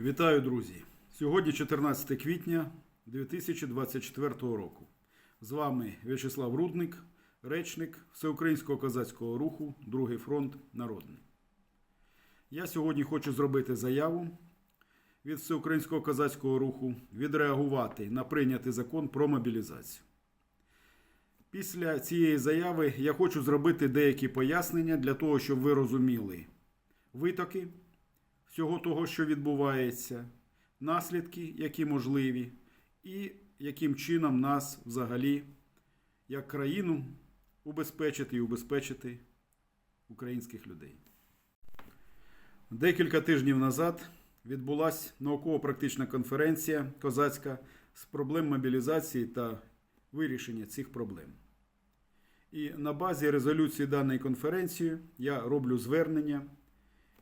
Вітаю, друзі! Сьогодні 14 квітня 2024 року. З вами В'ячеслав Рудник, речник Всеукраїнського козацького руху Другий фронт Народний. Я сьогодні хочу зробити заяву від Всеукраїнського козацького руху відреагувати на прийнятий закон про мобілізацію. Після цієї заяви я хочу зробити деякі пояснення для того, щоб ви розуміли витоки всього того, що відбувається, наслідки, які можливі, і яким чином нас взагалі, як країну, убезпечити і убезпечити українських людей. Декілька тижнів назад відбулася науково-практична конференція козацька з проблем мобілізації та вирішення цих проблем. І на базі резолюції даної конференції я роблю звернення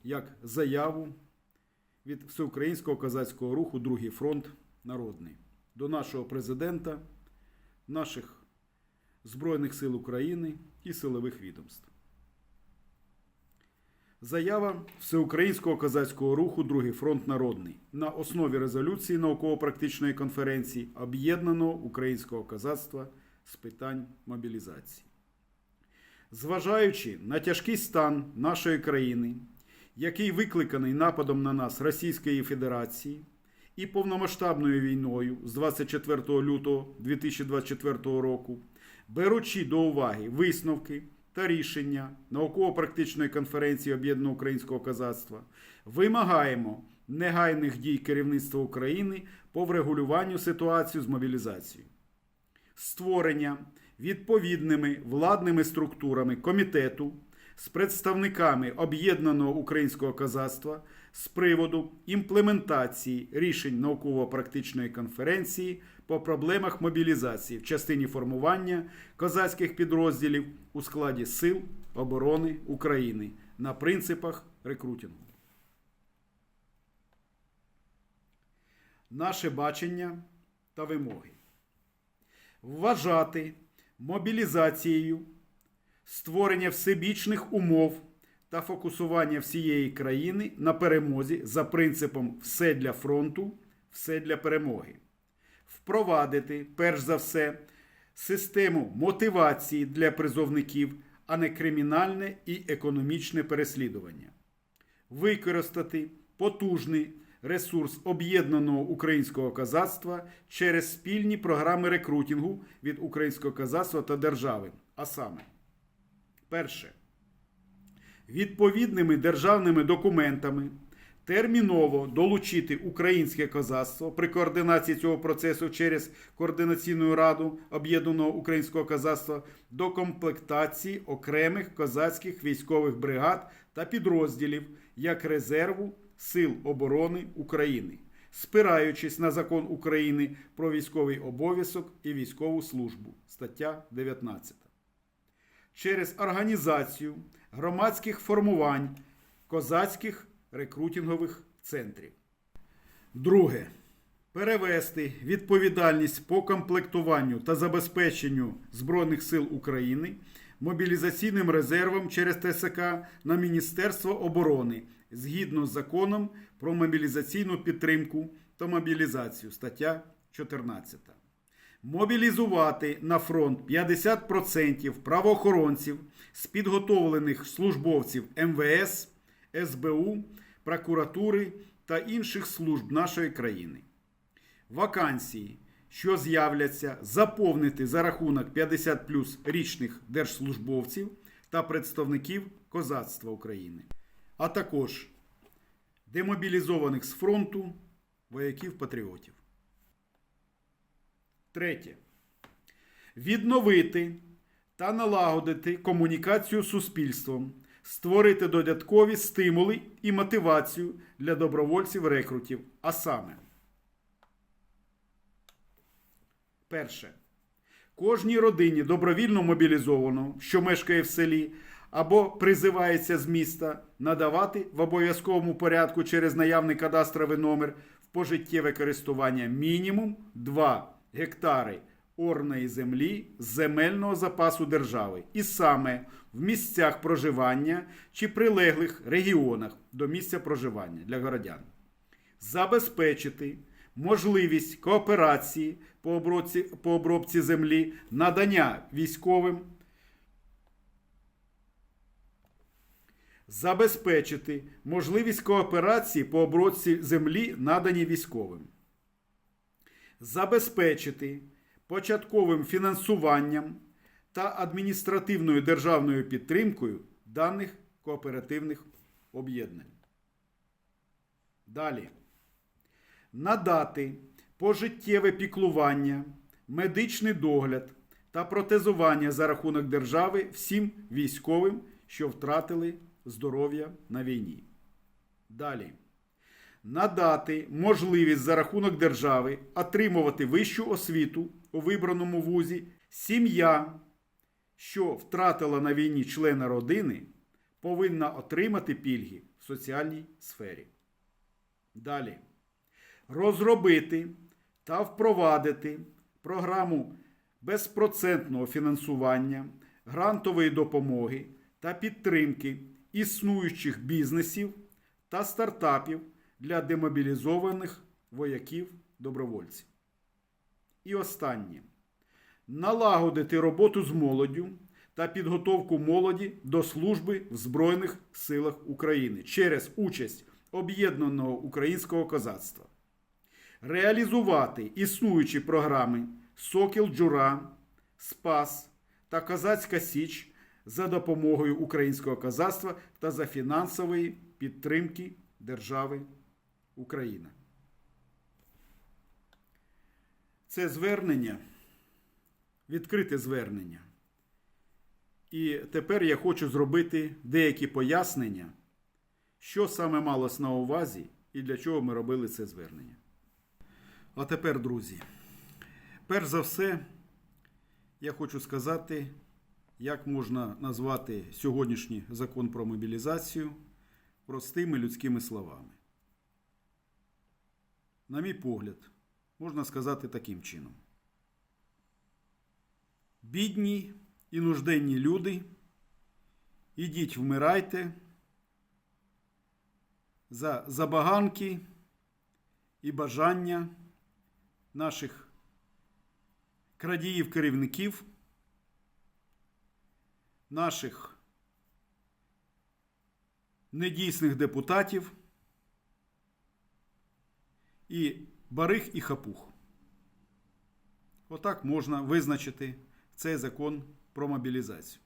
як заяву від Всеукраїнського козацького руху Другий фронт Народний до нашого президента, наших Збройних сил України і силових відомств. Заява Всеукраїнського козацького руху Другий фронт Народний на основі резолюції науково-практичної конференції Об'єднаного українського козацтва з питань мобілізації. Зважаючи на тяжкий стан нашої країни, який викликаний нападом на нас Російської Федерації і повномасштабною війною з 24 лютого 2024 року, беручи до уваги висновки та рішення науково-практичної конференції Об'єднаного українського козацтва, вимагаємо негайних дій керівництва України по врегулюванню ситуації з мобілізацією створення відповідними владними структурами комітету з представниками об'єднаного українського козацтва з приводу імплементації рішень науково-практичної конференції по проблемах мобілізації в частині формування козацьких підрозділів у складі Сил оборони України на принципах рекрутингу. Наше бачення та вимоги вважати мобілізацією створення всебічних умов та фокусування всієї країни на перемозі за принципом все для фронту, все для перемоги, впровадити, перш за все, систему мотивації для призовників, а не кримінальне і економічне переслідування, використати потужний ресурс об'єднаного українського козацтва через спільні програми рекрутингу від українського козацтва та держави. А саме, перше, відповідними державними документами терміново долучити українське козацтво при координації цього процесу через координаційну раду об'єднаного українського козацтва до комплектації окремих козацьких військових бригад та підрозділів як резерву Сил оборони України, спираючись на закон України про військовий обов'язок і військову службу, стаття 19. Через організацію громадських формувань козацьких рекрутингових центрів. Друге. Перевести відповідальність по комплектуванню та забезпеченню Збройних сил України мобілізаційним резервом через ТСК на Міністерство оборони згідно з законом про мобілізаційну підтримку та мобілізацію, стаття 14. Мобілізувати на фронт 50% правоохоронців з підготовлених службовців МВС, СБУ, прокуратури та інших служб нашої країни. Вакансії, що з'являться, заповнити за рахунок 50 плюс річних держслужбовців та представників козацтва України а також демобілізованих з фронту вояків-патріотів. Третє. Відновити та налагодити комунікацію з суспільством, створити додаткові стимули і мотивацію для добровольців-рекрутів. А саме, перше. Кожній родині добровільно мобілізованого, що мешкає в селі, або призивається з міста надавати в обов'язковому порядку через наявний кадастровий номер в пожиттєве користування мінімум 2 гектари орної землі з земельного запасу держави, і саме в місцях проживання чи прилеглих регіонах до місця проживання для городян. забезпечити можливість кооперації по обробці, по обробці землі, надання військовим, забезпечити можливість кооперації по обробці землі, надані військовим, забезпечити початковим фінансуванням та адміністративною державною підтримкою даних кооперативних об'єднань. Далі. Надати пожиттєве піклування, медичний догляд та протезування за рахунок держави всім військовим, що втратили здоров'я на війні. Далі. Надати можливість за рахунок держави отримувати вищу освіту у вибраному вузі сім'я, що втратила на війні члена родини, повинна отримати пільги в соціальній сфері. Далі. Розробити та впровадити програму безпроцентного фінансування, грантової допомоги та підтримки існуючих бізнесів та стартапів для демобілізованих вояків-добровольців. І останнє. Налагодити роботу з молоддю та підготовку молоді до служби в Збройних силах України через участь об'єднаного українського козацтва. Реалізувати існуючі програми Сокіл Джура, Спас та Козацька Січ за допомогою українського козацтва та за фінансової підтримки держави Україна. Це звернення, відкрите звернення. І тепер я хочу зробити деякі пояснення, що саме малось на увазі і для чого ми робили це звернення. А тепер, друзі, перш за все, я хочу сказати, як можна назвати сьогоднішній закон про мобілізацію простими людськими словами. На мій погляд, можна сказати таким чином. Бідні і нужденні люди, ідіть вмирайте за забаганки і бажання наших крадіїв-керівників, наших недійсних депутатів і барих і хапух. Отак можна визначити цей закон про мобілізацію.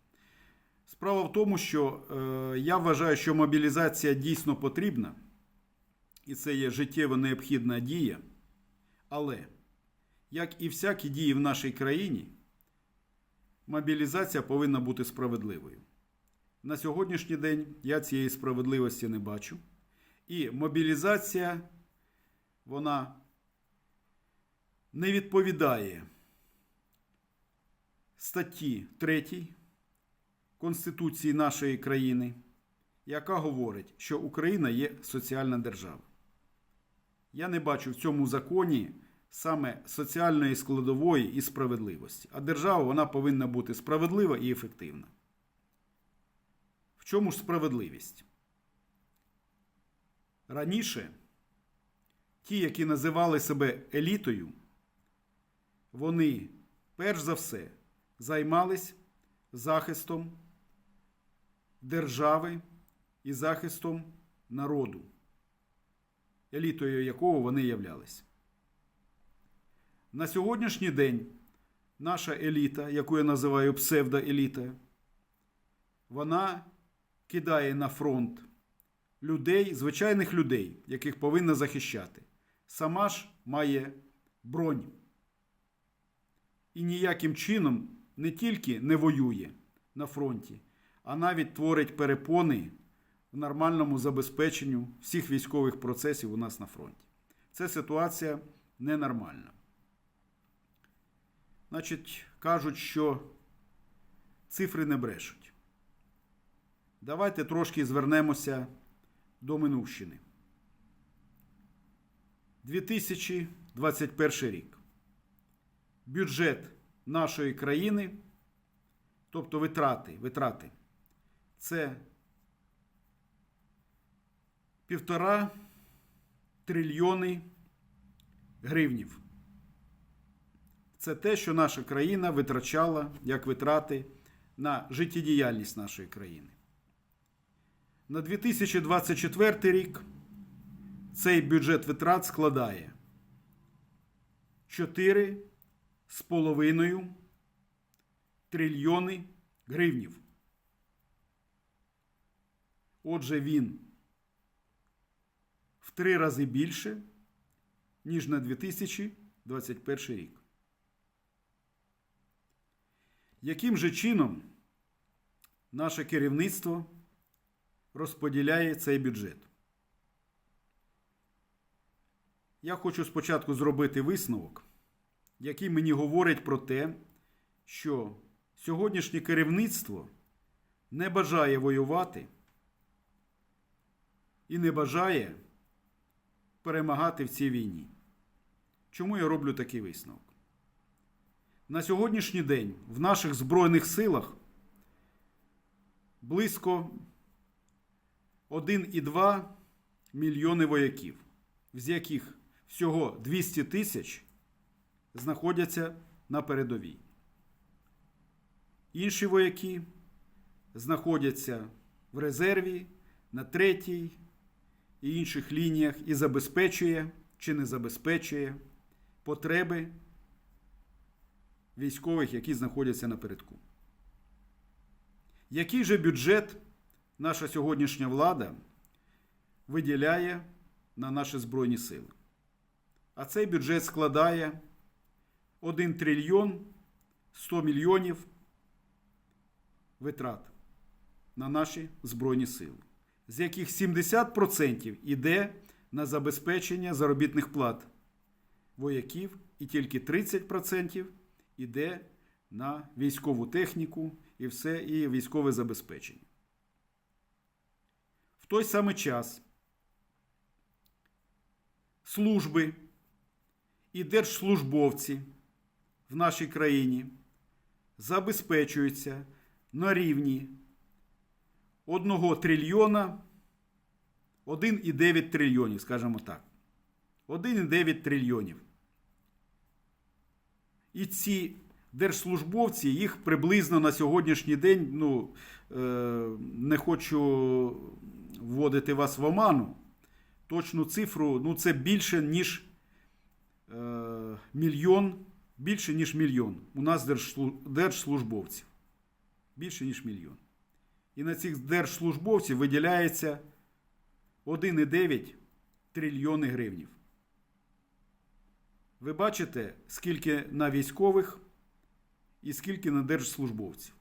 Справа в тому, що е, я вважаю, що мобілізація дійсно потрібна, і це є життєво необхідна дія. Але, як і всякі дії в нашій країні, мобілізація повинна бути справедливою. На сьогоднішній день я цієї справедливості не бачу. І мобілізація, вона не відповідає статті 3 Конституції нашої країни, яка говорить, що Україна є соціальна держава. Я не бачу в цьому законі саме соціальної складової і справедливості. А держава вона повинна бути справедлива і ефективна. В чому ж справедливість? Раніше ті, які називали себе елітою, вони перш за все займались захистом держави і захистом народу, елітою якого вони являлись. На сьогоднішній день наша еліта, яку я називаю псевдоелітою, вона кидає на фронт людей, звичайних людей, яких повинна захищати. Сама ж має бронь. І ніяким чином не тільки не воює на фронті, а навіть творить перепони в нормальному забезпеченню всіх військових процесів у нас на фронті. Це ситуація ненормальна. Значить, кажуть, що цифри не брешуть. Давайте трошки звернемося до Минувщини. 2021 рік. Бюджет нашої країни, тобто витрати, витрати, це півтора трильйони гривнів. Це те, що наша країна витрачала як витрати на життєдіяльність нашої країни. На 2024 рік цей бюджет витрат складає 4,5 трильйони гривнів. Отже, він в три рази більше, ніж на 2021 рік. Яким же чином наше керівництво розподіляє цей бюджет? Я хочу спочатку зробити висновок, який мені говорить про те, що сьогоднішнє керівництво не бажає воювати і не бажає перемагати в цій війні. Чому я роблю такий висновок? На сьогоднішній день в наших Збройних силах близько 1,2 мільйони вояків, з яких всього 200 тисяч знаходяться на передовій. Інші вояки знаходяться в резерві на третій і інших лініях і забезпечує чи не забезпечує потреби військових, які знаходяться напередку. Який же бюджет наша сьогоднішня влада виділяє на наші Збройні Сили? А цей бюджет складає 1 трильйон 100 мільйонів витрат на наші Збройні Сили, з яких 70% іде на забезпечення заробітних плат вояків, і тільки 30% іде на військову техніку і все і військове забезпечення. В той самий час служби і держслужбовці в нашій країні забезпечуються на рівні 1 трильйона 1,9 трильйонів, скажімо так. 1,9 трильйонів. І ці держслужбовці, їх приблизно на сьогоднішній день, ну, е, не хочу вводити вас в оману. Точну цифру, ну, це більше, ніж мільйон, більше, ніж мільйон. У нас держслужбовців. Більше, ніж мільйон. І на цих держслужбовців виділяється 1,9 трильйони гривнів. Ви бачите, скільки на військових і скільки на держслужбовців.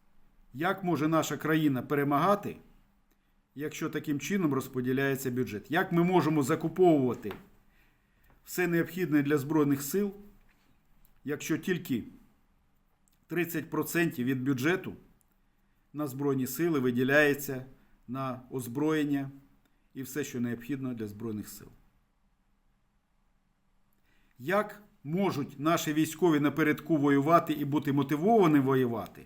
Як може наша країна перемагати, якщо таким чином розподіляється бюджет? Як ми можемо закуповувати все необхідне для Збройних сил, якщо тільки 30% від бюджету на Збройні сили виділяється на озброєння і все, що необхідно для Збройних сил? Як можуть наші військові напередку воювати і бути мотивовані воювати,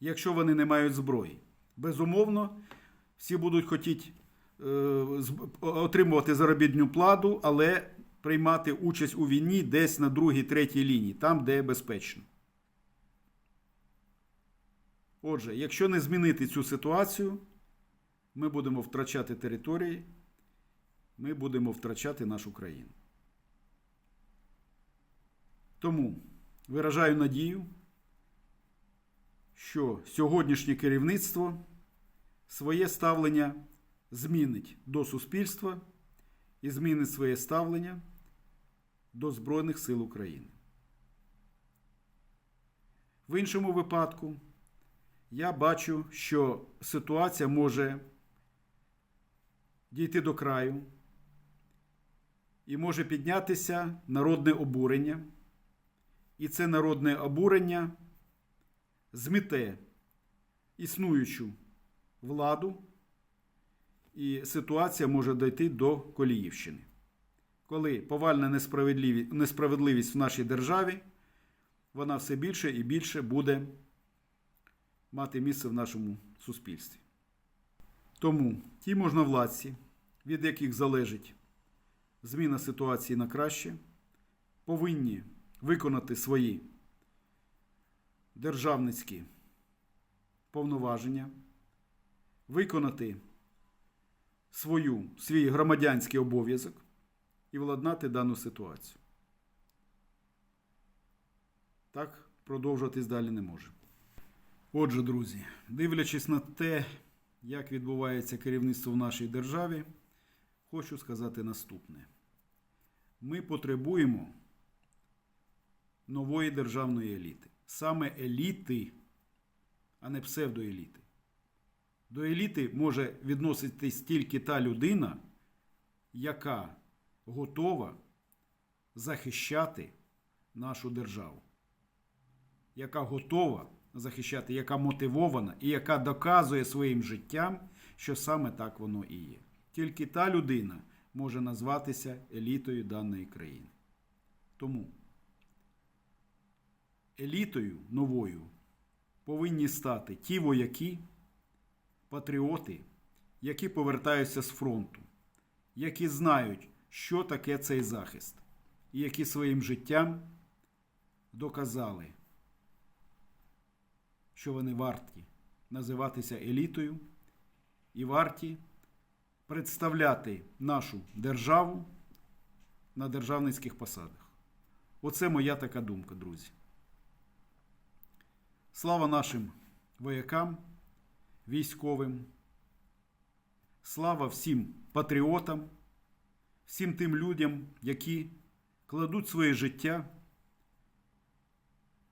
якщо вони не мають зброї? Безумовно, всі будуть хотіти е, отримувати заробітну плату, але приймати участь у війні десь на другій, третій лінії, там, де безпечно. Отже, якщо не змінити цю ситуацію, ми будемо втрачати території, ми будемо втрачати нашу країну. Тому виражаю надію, що сьогоднішнє керівництво своє ставлення змінить до суспільства і змінить своє ставлення до Збройних сил України. В іншому випадку я бачу, що ситуація може дійти до краю і може піднятися народне обурення. І це народне обурення зміте існуючу владу, і ситуація може дійти до Коліївщини. Коли повальна несправедливі- несправедливість в нашій державі, вона все більше і більше буде мати місце в нашому суспільстві. Тому ті можновладці, від яких залежить зміна ситуації на краще, повинні виконати свої державницькі повноваження, виконати свою, свій громадянський обов'язок і владнати дану ситуацію. Так продовжуватись далі не може. Отже, друзі, дивлячись на те, як відбувається керівництво в нашій державі, хочу сказати наступне: ми потребуємо нової державної еліти. Саме еліти, а не псевдоеліти. До еліти може відноситись тільки та людина, яка готова захищати нашу державу, яка готова захищати, яка мотивована і яка доказує своїм життям, що саме так воно і є. Тільки та людина може назватися елітою даної країни. Тому елітою новою повинні стати ті вояки, патріоти, які повертаються з фронту, які знають, що таке цей захист, і які своїм життям доказали, що вони варті називатися елітою і варті представляти нашу державу на державницьких посадах. Оце моя така думка, друзі. Слава нашим воякам, військовим. Слава всім патріотам, всім тим людям, які кладуть своє життя,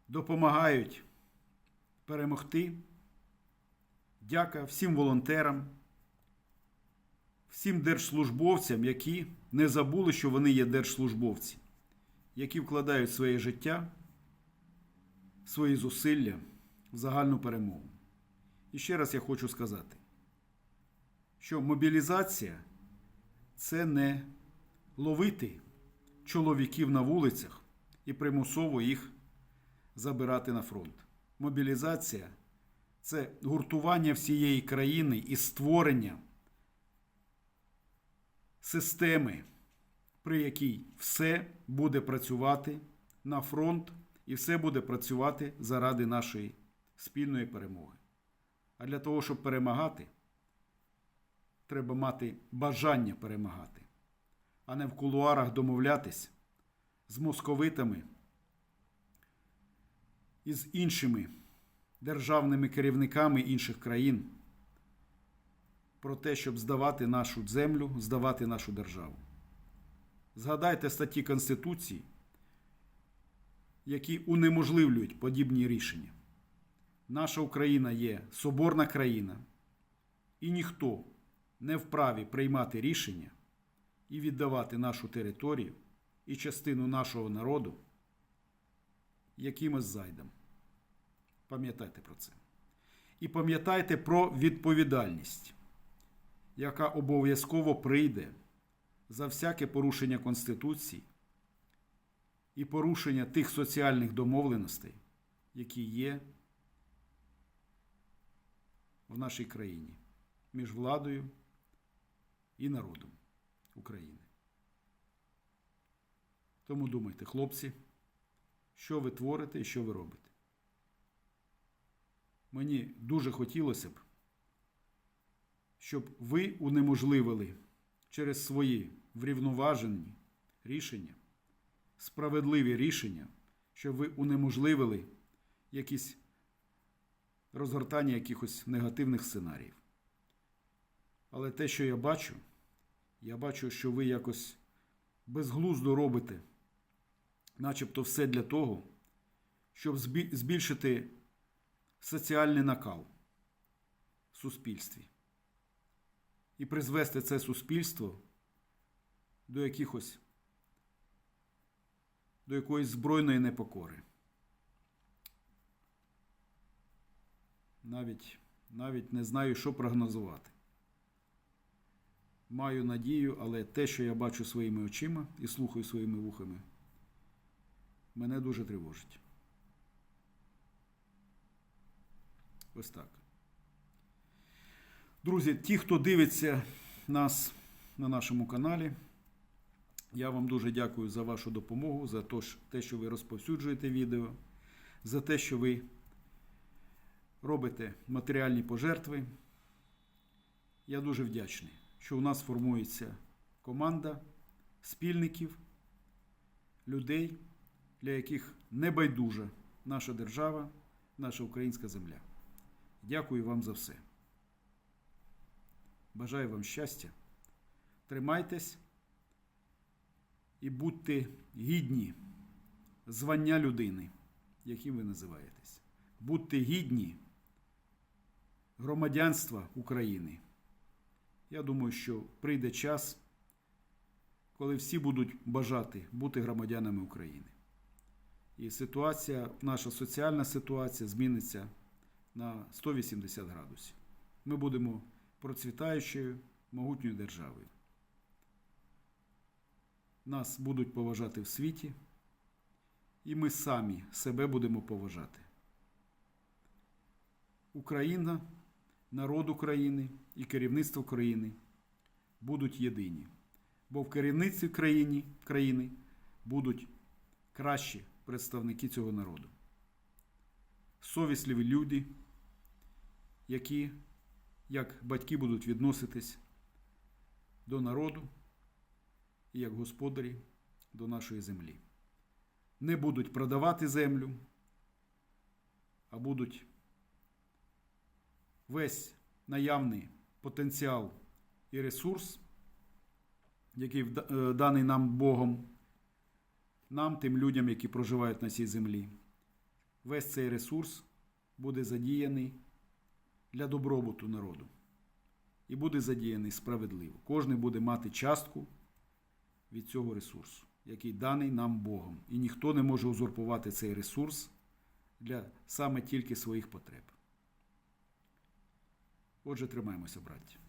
допомагають перемогти. Дяка всім волонтерам, всім держслужбовцям, які не забули, що вони є держслужбовці, які вкладають своє життя, свої зусилля в загальну перемогу. І ще раз я хочу сказати, що мобілізація це не ловити чоловіків на вулицях і примусово їх забирати на фронт. Мобілізація це гуртування всієї країни і створення системи, при якій все буде працювати на фронт і все буде працювати заради нашої спільної перемоги. А для того, щоб перемагати, треба мати бажання перемагати, а не в кулуарах домовлятись з московитами і з іншими державними керівниками інших країн про те, щоб здавати нашу землю, здавати нашу державу. Згадайте статті Конституції, які унеможливлюють подібні рішення. Наша Україна є соборна країна, і ніхто не вправі приймати рішення і віддавати нашу територію і частину нашого народу якимось зайдам. Пам'ятайте про це. І пам'ятайте про відповідальність, яка обов'язково прийде за всяке порушення Конституції і порушення тих соціальних домовленостей, які є в нашій країні між владою і народом України. Тому думайте, хлопці, що ви творите і що ви робите. Мені дуже хотілося б, щоб ви унеможливили через свої врівноважені рішення, справедливі рішення, щоб ви унеможливили якісь розгортання якихось негативних сценаріїв. Але те, що я бачу, я бачу, що ви якось безглуздо робите, начебто все для того, щоб збільшити соціальний накал в суспільстві і призвести це суспільство до якихось до якоїсь збройної непокори. Навіть, навіть не знаю, що прогнозувати. Маю надію, але те, що я бачу своїми очима і слухаю своїми вухами, мене дуже тривожить. Ось так. Друзі, ті, хто дивиться нас на нашому каналі, Я вам дуже дякую за вашу допомогу, за те, що ви розповсюджуєте відео, за те, що ви робите матеріальні пожертви. Я дуже вдячний, що у нас формується команда спільників, людей, для яких не байдужа наша держава, наша українська земля. Дякую вам за все. Бажаю вам щастя. Тримайтесь і будьте гідні звання людини, яким ви називаєтесь. Будьте гідні громадянства України. Я думаю, що прийде час, коли всі будуть бажати бути громадянами України. І ситуація, наша соціальна ситуація зміниться на 180 градусів. Ми будемо процвітаючою, могутньою державою. Нас будуть поважати в світі, і ми самі себе будемо поважати. Україна, народ України і керівництво країни будуть єдині. Бо в керівництві країні, країни будуть кращі представники цього народу. Совісливі люди, які, як батьки, будуть відноситись до народу і як господарі до нашої землі. Не будуть продавати землю, а будуть весь наявний потенціал і ресурс, який е, даний нам Богом, нам, тим людям, які проживають на цій землі. Весь цей ресурс буде задіяний для добробуту народу. І буде задіяний справедливо. Кожен буде мати частку від цього ресурсу, який даний нам Богом. І ніхто не може узурпувати цей ресурс для саме тільки своїх потреб. Отже, тримаємося, браття.